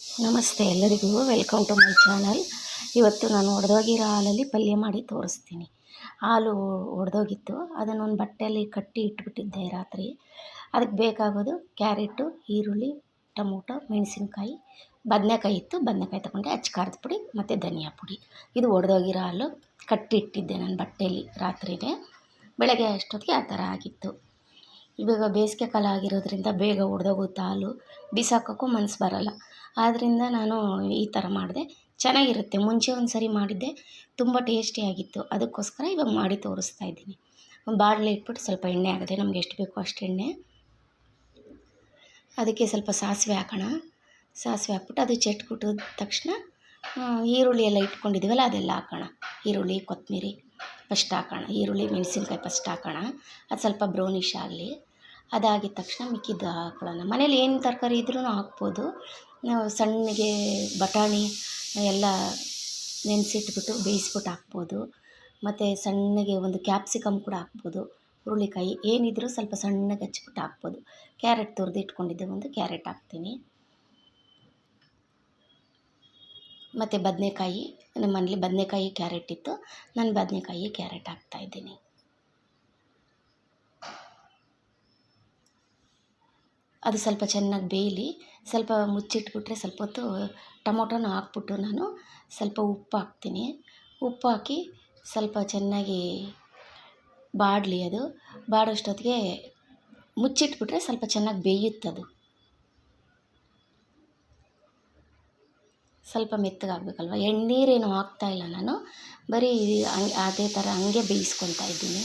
ನಮಸ್ತೆ ಎಲ್ಲರಿಗೂ. Welcome to my channel ಇವತ್ತು ನಾನು ಒಡೆದೋಗಿರೋ ಹಾಲಲ್ಲಿ ಪಲ್ಯ ಮಾಡಿ ತೋರಿಸ್ತೀನಿ. ಹಾಲು ಒಡೆದೋಗಿತ್ತು. ಅದನ್ನು ಒಂದು ಬಟ್ಟೆಯಲ್ಲಿ ಕಟ್ಟಿ ಇಟ್ಬಿಟ್ಟಿದ್ದೆ ರಾತ್ರಿ. ಅದಕ್ಕೆ ಬೇಕಾಗೋದು ಕ್ಯಾರೆಟು, ಈರುಳ್ಳಿ, ಟೊಮೊಟೊ, ಮೆಣಸಿನ್ಕಾಯಿ, ಬದನೆಕಾಯಿ ಇತ್ತು. ಬದನೆಕಾಯಿ ತೊಗೊಂಡೆ, ಅಚ್ಚ ಖಾರದ ಪುಡಿ ಮತ್ತು ಧನಿಯಾ ಪುಡಿ. ಇದು ಒಡೆದೋಗಿರೋ ಹಾಲು ಕಟ್ಟಿ ಇಟ್ಟಿದ್ದೆ ನಾನು ಬಟ್ಟೆಯಲ್ಲಿ ರಾತ್ರಿಗೆ ಬೆಳಗ್ಗೆ ಅಷ್ಟೊತ್ತಿಗೆ ಆ ಥರ ಆಗಿತ್ತು. ಇವಾಗ ಬೇಸಿಗೆ ಕಾಲ ಆಗಿರೋದ್ರಿಂದ ಬೇಗ ಒಡೆದೋಗುತ್ತೆ ಹಾಲು ಬಿಸಾಕೋಕ್ಕೂ ಮನಸ್ಸು ಬರೋಲ್ಲ. ಆದ್ದರಿಂದ ನಾನು ಈ ಥರ ಮಾಡಿದೆ. ಚೆನ್ನಾಗಿರುತ್ತೆ. ಮುಂಚೆ ಒಂದು ಸರಿ ಮಾಡಿದ್ದೆ. ತುಂಬ ಟೇಸ್ಟಿಯಾಗಿತ್ತು ಅದಕ್ಕೋಸ್ಕರ ಇವಾಗ ಮಾಡಿ ತೋರಿಸ್ತಾ ಇದ್ದೀನಿ. ಬಾಣಲೆ ಇಟ್ಬಿಟ್ಟು ಸ್ವಲ್ಪ ಎಣ್ಣೆ ಹಾಕಿದೆ. ನಮ್ಗೆ ಎಷ್ಟು ಬೇಕೋ ಅಷ್ಟು ಎಣ್ಣೆ. ಅದಕ್ಕೆ ಸ್ವಲ್ಪ ಸಾಸಿವೆ ಹಾಕೋಣ. ಸಾಸಿವೆ ಹಾಕ್ಬಿಟ್ಟು ಅದು ಚಟ್ಬಿಟ್ಟಿದ ತಕ್ಷಣ ಈರುಳ್ಳಿ ಎಲ್ಲ ಇಟ್ಕೊಂಡಿದ್ದೀವಲ್ಲ, ಅದೆಲ್ಲ ಹಾಕೋಣ. ಈರುಳ್ಳಿ, ಕೊತ್ತಂಬರಿ ಫಸ್ಟ್ ಹಾಕೋಣ. ಈರುಳ್ಳಿ, ಮೆಣಸಿನ್ಕಾಯಿ ಫಸ್ಟ್ ಹಾಕೋಣ. ಅದು ಸ್ವಲ್ಪ ಬ್ರೌನಿಷ್ ಆಗಲಿ. ಅದಾಗಿದ ತಕ್ಷಣ ಮಿಕ್ಕಿದ್ದು ಹಾಕ್ಕೊಳ್ಳೋಣ ಮನೇಲಿ ಏನು ತರಕಾರಿ ಇದ್ರೂ ಹಾಕ್ಬೋದು. ನಾವು ಸಣ್ಣಗೆ ಬಟಾಣಿ ಎಲ್ಲ ನೆನೆಸಿಟ್ಬಿಟ್ಟು ಬೇಯಿಸ್ಬಿಟ್ಟು ಹಾಕ್ಬೋದು. ಮತ್ತು ಸಣ್ಣಗೆ ಒಂದು ಕ್ಯಾಪ್ಸಿಕಮ್ ಕೂಡ ಹಾಕ್ಬೋದು. ಹುರುಳಿಕಾಯಿ ಏನಿದ್ರೂ ಸ್ವಲ್ಪ ಸಣ್ಣಗೆ ಹಚ್ಬಿಟ್ಟು ಹಾಕ್ಬೋದು. ಕ್ಯಾರೆಟ್ ತುರಿದು ಇಟ್ಕೊಂಡಿದ್ದೆ ಒಂದು ಕ್ಯಾರೆಟ್ ಹಾಕ್ತೀನಿ. ಮತ್ತು ಬದನೆಕಾಯಿ ನಮ್ಮ ಮನೇಲಿ ಬದನೆಕಾಯಿ ಕ್ಯಾರೆಟ್ ಇತ್ತು. ನಾನು ಬದನೆಕಾಯಿ ಕ್ಯಾರೆಟ್ ಹಾಕ್ತಾಯಿದ್ದೀನಿ ಅದು ಸ್ವಲ್ಪ ಚೆನ್ನಾಗಿ ಬೇಯಲಿ, ಸ್ವಲ್ಪ ಮುಚ್ಚಿಟ್ಬಿಟ್ರೆ ಸ್ವಲ್ಪ ಹೊತ್ತು ಟೊಮೊಟೊನ ಹಾಕ್ಬಿಟ್ಟು ನಾನು ಸ್ವಲ್ಪ ಉಪ್ಪು ಹಾಕ್ತೀನಿ. ಉಪ್ಪು ಹಾಕಿ ಸ್ವಲ್ಪ ಚೆನ್ನಾಗಿ ಬಾಡಲಿ ಅದು. ಬಾಡೋಷ್ಟೊತ್ತಿಗೆ ಮುಚ್ಚಿಟ್ಬಿಟ್ರೆ ಸ್ವಲ್ಪ ಚೆನ್ನಾಗಿ ಬೇಯುತ್ತದು. ಸ್ವಲ್ಪ ಮೆತ್ತಗಾಗಬೇಕಲ್ವ? ಎಣ್ಣೀರೇನು ಹಾಕ್ತಾಯಿಲ್ಲ ನಾನು. ಬರೀ ಅದೇ ಥರ ಹಂಗೆ ಬೇಯಿಸ್ಕೊತಾ ಇದ್ದೀನಿ.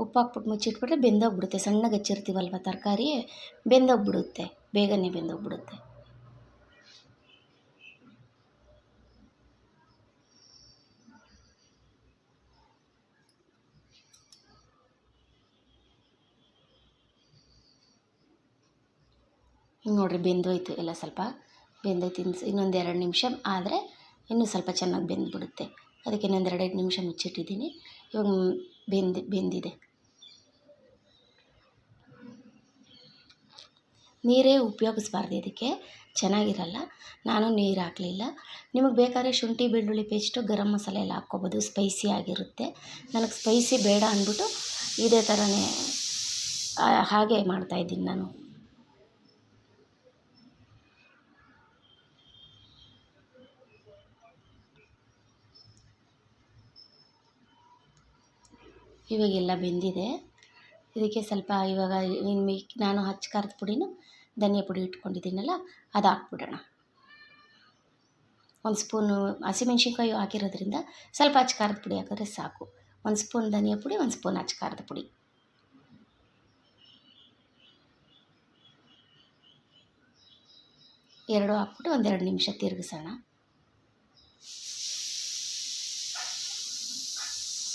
ಉಪ್ಪು ಹಾಕ್ಬಿಟ್ಟು ಮುಚ್ಚಿಟ್ಬಿಟ್ರೆ ಬೆಂದೋಗ್ಬಿಡುತ್ತೆ. ಸಣ್ಣಗೆ ಹಚ್ಚಿರ್ತೀವಲ್ವ ತರಕಾರಿ? ಬೆಂದೋಗ್ಬಿಡುತ್ತೆ. ಬೇಗನೆ ಬೆಂದೋಗ್ಬಿಡುತ್ತೆ. ಹಿಂಗೆ ನೋಡಿರಿ, ಬೆಂದೋಯ್ತು. ಎಲ್ಲ ಸ್ವಲ್ಪ ಬೆಂದೋಯ್ತು. ಇನ್ನು ಇನ್ನೊಂದು ಎರಡು ನಿಮಿಷ ಆದರೆ ಇನ್ನೂ ಸ್ವಲ್ಪ ಚೆನ್ನಾಗಿ ಬೆಂದ್ಬಿಡುತ್ತೆ. ಅದಕ್ಕೆ ಇನ್ನೊಂದು ಎರಡೆರಡು ನಿಮಿಷ ಮುಚ್ಚಿಟ್ಟಿದ್ದೀನಿ. ಇವಾಗ ಬೆಂದು, ಬೆಂದಿದೆ. ನೀರೇ ಉಪಯೋಗಿಸ್ಬಾರ್ದು ಇದಕ್ಕೆ. ಚೆನ್ನಾಗಿರಲ್ಲ. ನಾನು ನೀರು ಹಾಕಲಿಲ್ಲ. ನಿಮಗೆ ಬೇಕಾದ್ರೆ ಶುಂಠಿ, ಬೆಳ್ಳುಳ್ಳಿ ಪೇಸ್ಟು ಗರಂ ಮಸಾಲೆ ಎಲ್ಲ ಹಾಕ್ಕೊಬೋದು. ಸ್ಪೈಸಿ ಆಗಿರುತ್ತೆ. ನನಗೆ ಸ್ಪೈಸಿ ಬೇಡ ಅಂದ್ಬಿಟ್ಟು ಇದೇ ಥರನೇ ಹಾಗೆ ಮಾಡ್ತಾಯಿದ್ದೀನಿ ನಾನು. ಇವಾಗೆಲ್ಲ ಬೆಂದಿದೆ. ಇದಕ್ಕೆ ಸ್ವಲ್ಪ ಇವಾಗ ಮಿ ನಾನು ಹಚ್ಚ ಖಾರದ ಪುಡಿನ ಧನಿಯಾ ಪುಡಿ ಇಟ್ಕೊಂಡಿದ್ದೀನಲ್ಲ, ಅದು ಹಾಕ್ಬಿಡೋಣ. ಒಂದು ಸ್ಪೂನು ಹಸಿಮೆಣ್ಸಿನ್ಕಾಯಿ ಹಾಕಿರೋದ್ರಿಂದ ಸ್ವಲ್ಪ ಹಚ್ಚ ಖಾರದ ಪುಡಿ ಹಾಕಿದ್ರೆ ಸಾಕು. ಒಂದು ಸ್ಪೂನ್ ಧನಿಯಾ ಪುಡಿ, ಒಂದು ಸ್ಪೂನ್ ಹಚ್ಚ ಖಾರದ ಪುಡಿ. ಎರಡು ಹಾಕ್ಬಿಟ್ಟು ಒಂದೆರಡು ನಿಮಿಷ ತಿರುಗಿಸೋಣ.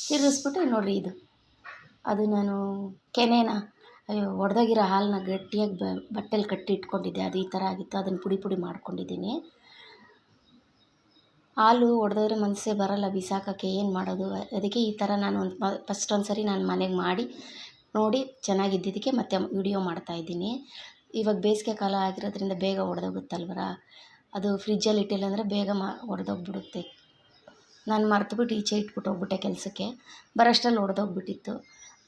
ತಿರುಗಿಸ್ಬಿಟ್ಟು ನೋಡಿರಿ ಇದು ಅದು ನಾನು ಕೆನೆನ, ಅಯ್ಯೋ, ಒಡೆದೋಗಿರೋ ಹಾಲನ್ನ ಗಟ್ಟಿಯಾಗಿ ಬಟ್ಟೆಲಿ ಕಟ್ಟಿ ಇಟ್ಕೊಂಡಿದ್ದೆ. ಅದು ಈ ಥರ ಆಗಿತ್ತು. ಅದನ್ನು ಪುಡಿ ಪುಡಿ ಮಾಡ್ಕೊಂಡಿದ್ದೀನಿ. ಹಾಲು ಒಡೆದೋದ್ರೆ ಮನಸ್ಸೇ ಬರಲ್ಲ, ಬಿಸಾಕೋಕ್ಕೆ ಏನು ಮಾಡೋದು? ಅದಕ್ಕೆ ಈ ಥರ ನಾನು ಒಂದು ಫಸ್ಟ್ ಒಂದು ನಾನು ಮನೆಗೆ ಮಾಡಿ, ನೋಡಿ ಚೆನ್ನಾಗಿದ್ದಿದ್ದಕ್ಕೆ ಮತ್ತೆ ವಿಡಿಯೋ ಮಾಡ್ತಾಯಿದ್ದೀನಿ ಇವಾಗ ಬೇಸಿಗೆ ಕಾಲ ಆಗಿರೋದ್ರಿಂದ ಬೇಗ ಒಡೆದೋಗುತ್ತಲ್ವರ? ಅದು ಫ್ರಿಜ್ಜಲ್ಲಿ ಇಟ್ಟಿಲ್ಲ ಅಂದರೆ ಬೇಗ ಮಾ, ಒಡೆದೋಗ್ಬಿಡುತ್ತೆ. ನಾನು ಮರ್ತುಬಿಟ್ಟು ಈಚೆ ಇಟ್ಬಿಟ್ಟು ಹೋಗ್ಬಿಟ್ಟೆ ಕೆಲಸಕ್ಕೆ. ಬರೋಷ್ಟರಲ್ಲಿ ಒಡೆದೋಗ್ಬಿಟ್ಟಿತ್ತು.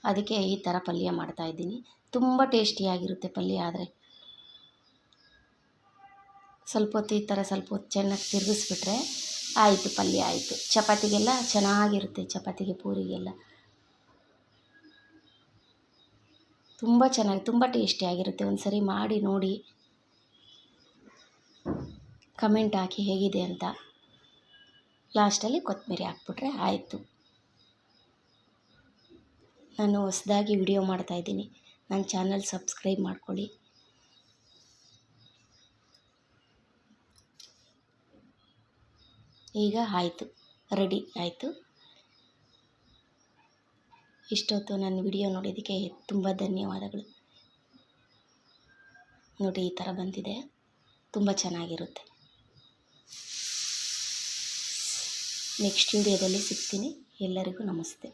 ಅದಕ್ಕೆ ಈ ಥರ ಪಲ್ಯ ಮಾಡ್ತಾಯಿದ್ದೀನಿ ತುಂಬ ಟೇಸ್ಟಿಯಾಗಿರುತ್ತೆ ಪಲ್ಯ, ಆದರೆ ಸ್ವಲ್ಪ ಹೊತ್ತು ಈ ಥರ ಸ್ವಲ್ಪ ಹೊತ್ತು ಚೆನ್ನಾಗಿ ತಿರುಗಿಸ್ಬಿಟ್ರೆ ಆಯಿತು, ಪಲ್ಯ ಆಯಿತು. ಚಪಾತಿಗೆಲ್ಲ ಚೆನ್ನಾಗಿರುತ್ತೆ, ಚಪಾತಿಗೆ ಪೂರಿಗೆಲ್ಲ. ತುಂಬ ಚೆನ್ನಾಗಿ, ತುಂಬ ಟೇಸ್ಟಿಯಾಗಿರುತ್ತೆ. ಒಂದು ಸರಿ ಮಾಡಿ ನೋಡಿ. ಕಮೆಂಟ್ ಹಾಕಿ ಹೇಗಿದೆ ಅಂತ. ಲಾಸ್ಟಲ್ಲಿ ಕೊತ್ತಂಬರಿ ಹಾಕ್ಬಿಟ್ರೆ ಆಯಿತು. ನಾನು ಹೊಸದಾಗಿ ವಿಡಿಯೋ ಮಾಡ್ತಾಯಿದ್ದೀನಿ ನನ್ನ ಚಾನಲ್ ಸಬ್ಸ್ಕ್ರೈಬ್ ಮಾಡ್ಕೊಳ್ಳಿ. ಈಗ ಆಯಿತು. ರೆಡಿ ಆಯಿತು. ಇಷ್ಟೊತ್ತು ನನ್ನ ವಿಡಿಯೋ ನೋಡಿದ್ದಕ್ಕೆ ತುಂಬ ಧನ್ಯವಾದಗಳು. ನೋಡಿ, ಈ ಥರ ಬಂದಿದೆ. ತುಂಬ ಚೆನ್ನಾಗಿರುತ್ತೆ. ನೆಕ್ಸ್ಟ್ ವಿಡಿಯೋದಲ್ಲಿ ಸಿಗ್ತೀನಿ. ಎಲ್ಲರಿಗೂ ನಮಸ್ತೆ.